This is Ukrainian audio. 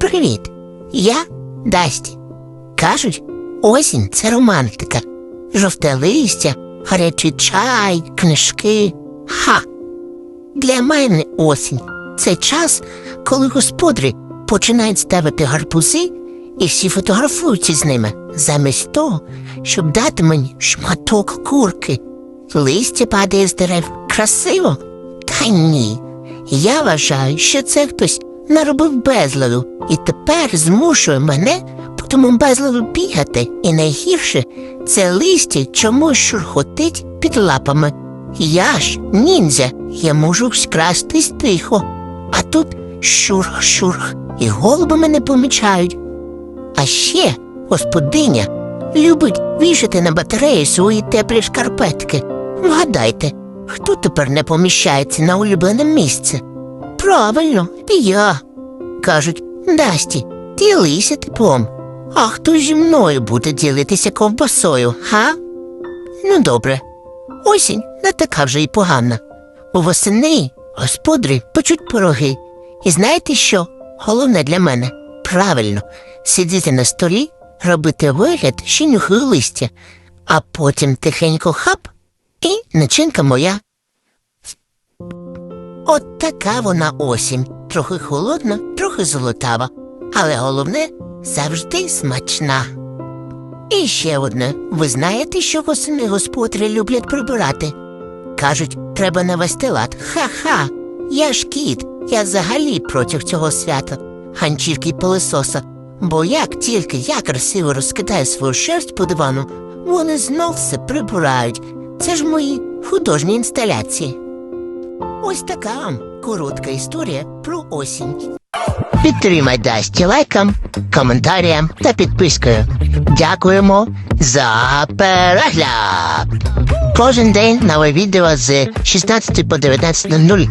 Привіт, я Дасті. Кажуть, осінь це романтика. Жовте листя, гарячий чай, книжки. Ха! Для мене осінь це час, коли господарі починають ставити гарбузи і всі фотографуються з ними, замість того, щоб дати мені шматок курки. Листя падає з дерев красиво? Та ні. Я вважаю, що це хтось наробив безладу і тепер змушує мене по тому безладу бігати. І найгірше це листя чомусь шурхотить під лапами. Я ж ніндзя, я можу вкрастись тихо. А тут шурх-шурх, і голуби мене помічають. А ще господиня любить вішати на батареї свої теплі шкарпетки. Вгадайте, хто тепер не поміщається на улюблене місце? Правильно, я. Кажуть, Дасті, ділися теплом. А хто зі мною буде ділитися ковбасою, га? Ну, добре. Осінь не така вже й погана. У восени господарі печуть пироги. І знаєте що? Головне для мене правильно сидіти на столі, робити вигляд, що нюхаю листя, а потім тихенько хап, і начинка моя. От така вона осінь, трохи холодна, трохи золотава, але головне завжди смачна. І ще одне, ви знаєте, що восени господарі люблять прибирати? Кажуть, треба навести лад. Ха-ха, я ж кіт, я взагалі проти цього свята, ганчірки й пилисоса. Бо як тільки я красиво розкидаю свою шерсть по дивану, вони знов все прибирають. Це ж мої художні інсталяції. Ось така коротка історія про осінь. Підтримай Дасті лайком, коментарям та підпискою. Дякуємо за перегляд! Кожен день нове відео з 16 по 19.00.